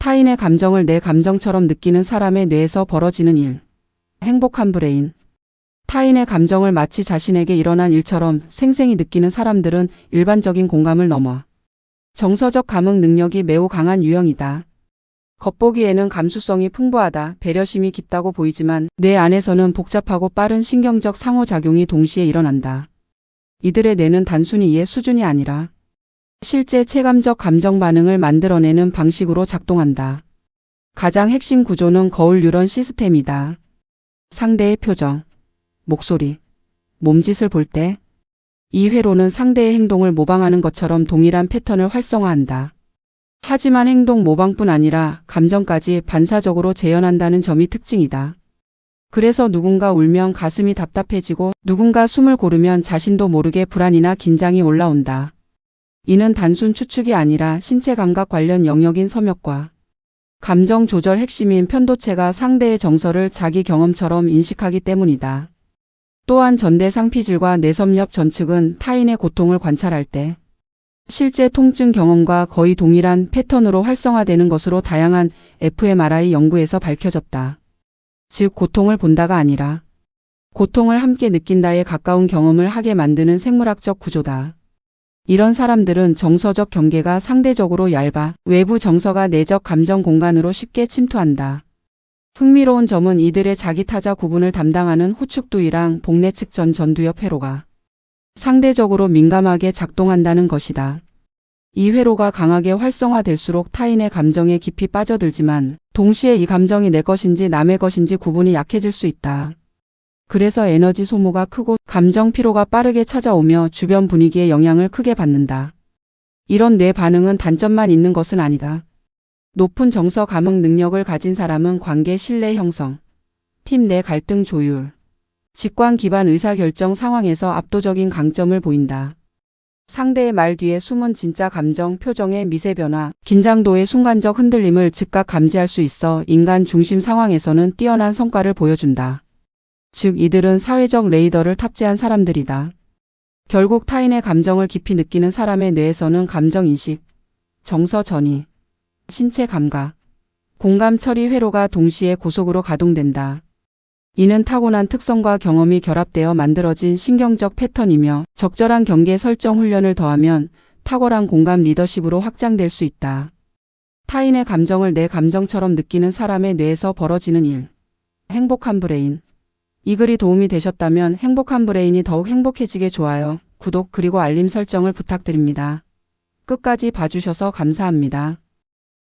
타인의 감정을 내 감정처럼 느끼는 사람의 뇌에서 벌어지는 일. 행복한 브레인. 타인의 감정을 마치 자신에게 일어난 일처럼 생생히 느끼는 사람들은 일반적인 공감을 넘어 정서적 감흥 능력이 매우 강한 유형이다. 겉보기에는 감수성이 풍부하다, 배려심이 깊다고 보이지만 내 안에서는 복잡하고 빠른 신경적 상호작용이 동시에 일어난다. 이들의 뇌는 단순히 이해 수준이 아니라 실제 체감적 감정 반응을 만들어내는 방식으로 작동한다. 가장 핵심 구조는 거울 뉴런 시스템이다. 상대의 표정, 목소리, 몸짓을 볼 때 이 회로는 상대의 행동을 모방하는 것처럼 동일한 패턴을 활성화한다. 하지만 행동 모방뿐 아니라 감정까지 반사적으로 재현한다는 점이 특징이다. 그래서 누군가 울면 가슴이 답답해지고 누군가 숨을 고르면 자신도 모르게 불안이나 긴장이 올라온다. 이는 단순 추측이 아니라 신체 감각 관련 영역인 섬역과 감정 조절 핵심인 편도체가 상대의 정서를 자기 경험처럼 인식하기 때문이다. 또한 전대 상피질과 내섬엽 전측은 타인의 고통을 관찰할 때 실제 통증 경험과 거의 동일한 패턴으로 활성화되는 것으로 다양한 fMRI 연구에서 밝혀졌다. 즉 고통을 본다가 아니라 고통을 함께 느낀다에 가까운 경험을 하게 만드는 생물학적 구조다. 이런 사람들은 정서적 경계가 상대적으로 얇아 외부 정서가 내적 감정 공간으로 쉽게 침투한다. 흥미로운 점은 이들의 자기 타자 구분을 담당하는 후측두이랑 복내 측 전 전두엽 회로가 상대적으로 민감하게 작동한다는 것이다. 이 회로가 강하게 활성화될수록 타인의 감정에 깊이 빠져들지만 동시에 이 감정이 내 것인지 남의 것인지 구분이 약해질 수 있다. 그래서 에너지 소모가 크고 감정 피로가 빠르게 찾아오며 주변 분위기에 영향을 크게 받는다. 이런 뇌 반응은 단점만 있는 것은 아니다. 높은 정서 감흥 능력을 가진 사람은 관계 신뢰 형성, 팀 내 갈등 조율, 직관 기반 의사결정 상황에서 압도적인 강점을 보인다. 상대의 말 뒤에 숨은 진짜 감정, 표정의 미세 변화, 긴장도의 순간적 흔들림을 즉각 감지할 수 있어 인간 중심 상황에서는 뛰어난 성과를 보여준다. 즉 이들은 사회적 레이더를 탑재한 사람들이다. 결국 타인의 감정을 깊이 느끼는 사람의 뇌에서는 감정 인식, 정서 전이, 신체 감각, 공감 처리 회로가 동시에 고속으로 가동된다. 이는 타고난 특성과 경험이 결합되어 만들어진 신경적 패턴이며 적절한 경계 설정 훈련을 더하면 탁월한 공감 리더십으로 확장될 수 있다. 타인의 감정을 내 감정처럼 느끼는 사람의 뇌에서 벌어지는 일. 행복한 브레인. 이 글이 도움이 되셨다면 행복한 브레인이 더욱 행복해지게 좋아요, 구독 그리고 알림 설정을 부탁드립니다. 끝까지 봐주셔서 감사합니다.